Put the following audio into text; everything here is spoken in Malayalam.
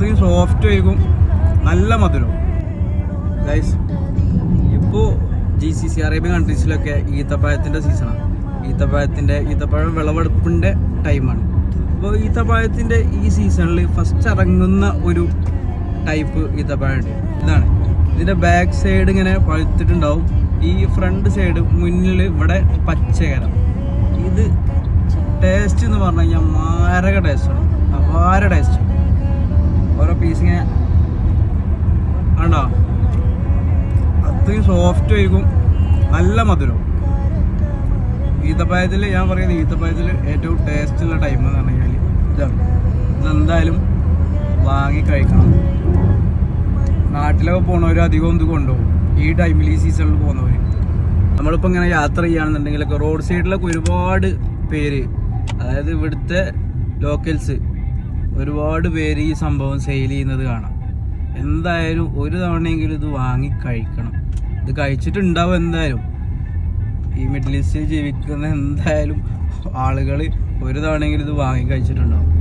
അത്രയും സോഫ്റ്റ് ആയിരിക്കും. നല്ല മധുരം. ഗൈസ് ഇപ്പോൾ ജി സി സി അറേബ്യൻ കൺട്രീസിലൊക്കെ ഈത്തപ്പഴത്തിന്റെ സീസണാണ് ഈത്തപ്പഴത്തിന്റെ ഈത്തപ്പഴം വിളവെടുപ്പിന്റെ ടൈമാണ് അപ്പോൾ ഈത്തപ്പഴത്തിന്റെ ഈ സീസണിൽ ഫസ്റ്റ് ഇറങ്ങുന്ന ഒരു ടൈപ്പ് ഈത്തപ്പഴമുണ്ട് ഇതാണ്. ഇതിന്റെ ബാക്ക് സൈഡ് ഇങ്ങനെ പഴുത്തിട്ടുണ്ടാവും. ഈ ഫ്രണ്ട് സൈഡ് മുന്നിൽ ഇവിടെ പച്ചകര ഇത് ടേസ്റ്റ് എന്ന് പറഞ്ഞു കഴിഞ്ഞാൽ മാരക ടേസ്റ്റാണ് അപാര ടേസ്റ്റ് പീസ് ആണ്ടോ അത്രയും സോഫ്റ്റ് ആയിരിക്കും. നല്ല മധുരം. ഈത്തപ്പായത്തിൽ ഞാൻ പറയുന്നത് ഈത്തപ്പായത്തിൽ ഏറ്റവും ടേസ്റ്റ് ഉള്ള ടൈം എന്ന് പറഞ്ഞു കഴിഞ്ഞാൽ ഇതെന്തായാലും വാങ്ങി കഴിക്കണം. നാട്ടിലൊക്കെ പോണവർ അധികം ഇത് കൊണ്ടുപോകും. ഈ ടൈമിൽ ഈ സീസണിൽ പോകുന്നവർ നമ്മളിപ്പോൾ ഇങ്ങനെ യാത്ര ചെയ്യുകയാണെന്നുണ്ടെങ്കിലൊക്കെ റോഡ് സൈഡിലൊക്കെ ഒരുപാട് പേര് അതായത് ഇവിടുത്തെ ലോക്കൽസ് ഒരുപാട് പേര് ഈ സംഭവം സെയിൽ ചെയ്യുന്നത് കാണാം. എന്തായാലും ഒരു തവണയെങ്കിലും ഇത് വാങ്ങി കഴിക്കണം. ഇത് കഴിച്ചിട്ടുണ്ടാവും എന്തായാലും. ഈ മിഡിൽ ഈസ്റ്റിൽ ജീവിക്കുന്ന എന്തായാലും ആളുകൾ ഒരു തവണയെങ്കിലും ഇത് വാങ്ങി കഴിച്ചിട്ടുണ്ടാവും.